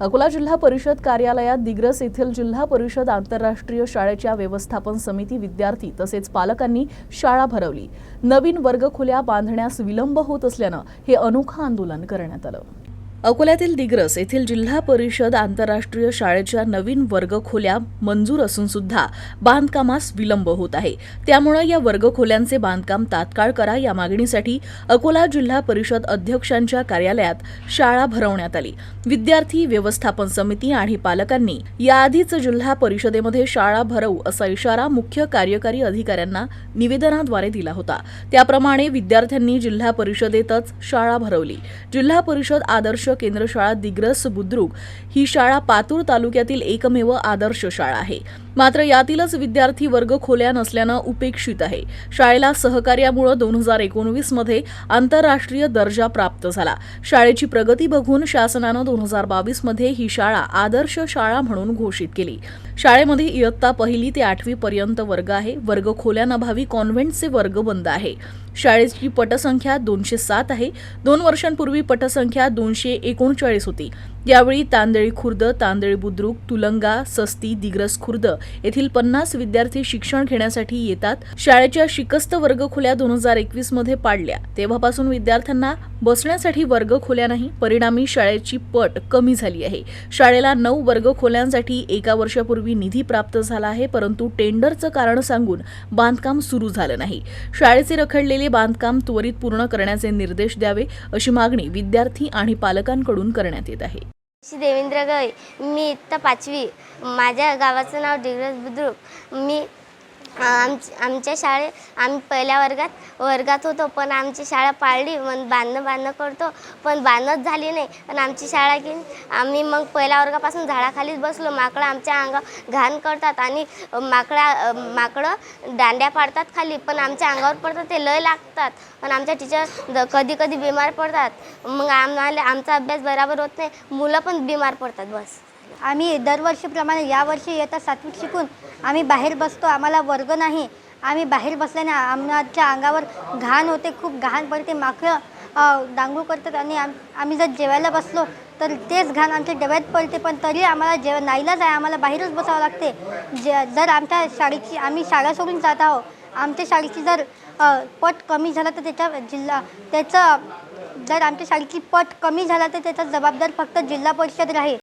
अकोला जिल्हा परिषद कार्यालयात दिग्रस येथील जिल्हा परिषद आंतरराष्ट्रीय शाळेच्या व्यवस्थापन समिती विद्यार्थी तसेच पालकांनी शाळा भरवली. नवीन वर्गखोल्या बांधण्यास विलंब होत असल्यानं हे अनोखं आंदोलन करण्यात आलं. अकोल्यातील दिग्रस येथील जिल्हा परिषद आंतरराष्ट्रीय शाळेच्या नवीन वर्गखोल्या मंजूर असून सुद्धा बांधकामास विलंब होत आहे. त्यामुळे या वर्गखोल्यांचे बांधकाम तात्काळ करा या मागणीसाठी अकोला जिल्हा परिषद अध्यक्षांच्या कार्यालयात शाळा भरवण्यात आली. विद्यार्थी व्यवस्थापन समिती आणि पालकांनी याआधीच जिल्हा परिषदेमध्ये शाळा भरवू असा इशारा मुख्य कार्यकारी अधिकाऱ्यांना निवेदनाद्वारे दिला होता. त्याप्रमाणे विद्यार्थ्यांनी जिल्हा परिषदेतच शाळा भरवली. जिल्हा परिषद आदर्श केंद्र शाळा दिग्रस बुद्रुक ही शाळा पातूर तालुक्यातील एकमेव आदर्श शाळा आहे. मात्र यातीलच विद्यार्थी वर्ग खोल्या नसल्यानं उपेक्षित आहे. शाळेला सहकार्यामुळे दोन हजार एकोणवीसमध्ये आंतरराष्ट्रीय दर्जा प्राप्त झाला. शाळेची प्रगती बघून शासनानं दोन हजार बावीसमध्ये ही शाळा आदर्श शाळा म्हणून घोषित केली. शाळेमध्ये इयत्ता पहिली ते आठवी पर्यंत वर्ग आहे. वर्ग खोल्यानभावी कॉन्व्हेंटचे वर्ग बंद आहे. शाळेची पटसंख्या दोनशे सात आहे. दोन वर्षांपूर्वी पटसंख्या दोनशे एकोणचाळीस होती. यावेळी तांदळी खुर्द तांदळी बुद्रुक तुलंगा सस्ती दिग्रस खुर्द येथील पन्नास विद्यार्थी शिक्षण घेण्यासाठी येतात. शाळेच्या शिकस्त वर्ग खोल्या दोन हजार एकवीसमध्ये पाडल्या. तेव्हापासून विद्यार्थ्यांना बसण्यासाठी वर्ग खोल्या नाही परिणामी शाळेची पट कमी झाली आहे. शाळेला नऊ वर्ग खोल्यांसाठी एका वर्षापूर्वी निधी प्राप्त झाला आहे परंतु टेंडरचं कारण सांगून बांधकाम सुरू झालं नाही. शाळेचे रखडलेले बांधकाम त्वरित पूर्ण करण्याचे निर्देश द्यावे अशी मागणी विद्यार्थी आणि पालकांकडून करण्यात येत आहे. श्री देवेंद्र गवई. मी इत्ता पाचवी. माझ्या गावाचं नाव दिग्रज बुद्रुक. मी आम आमच्या शाळेत आम्ही पहिल्या वर्गात वर्गात होतो पण आमची शाळा पाळली मग बांधणं बांधणं करतो पण बांधत झाली नाही. पण आमची शाळा की आम्ही मग पहिल्या वर्गापासून झाडाखालीच बसलो. माकडं आमच्या अंगावर घाण करतात आणि माकडा माकडं दांड्या पाडतात खाली पण आमच्या अंगावर पडतात ते लय लागतात. पण आमच्या टीचर कधी कधी बिमार पडतात. मग आम्हाला आमचा अभ्यास बरोबर होत नाही. मुलं पण बिमार पडतात बस. आम्ही दरवर्षीप्रमाणे यावर्षी येता सातवीत शिकून आम्ही बाहेर बसतो आम्हाला वर्ग नाही. आम्ही बाहेर बसल्याने आमच्या अंगावर घाण होते खूप घाण पडते माकडं डांगू करतात आणि आम आम्ही जर जेवायला बसलो तर तेच घाण आमच्या डब्यात पडते पण तरी आम्हाला जेव नाईलाच आहे आम्हाला बाहेरच बसावं लागते. जे जर आमच्या शाळेची आम्ही शाळा सोडून जात आहोत आमच्या शाळेची जर पट कमी झाला तर त्याच्या जिल्हा त्याचं जर आमच्या शाळेची पट कमी झाला तर त्याचा जबाबदार फक्त जिल्हा परिषद राहील.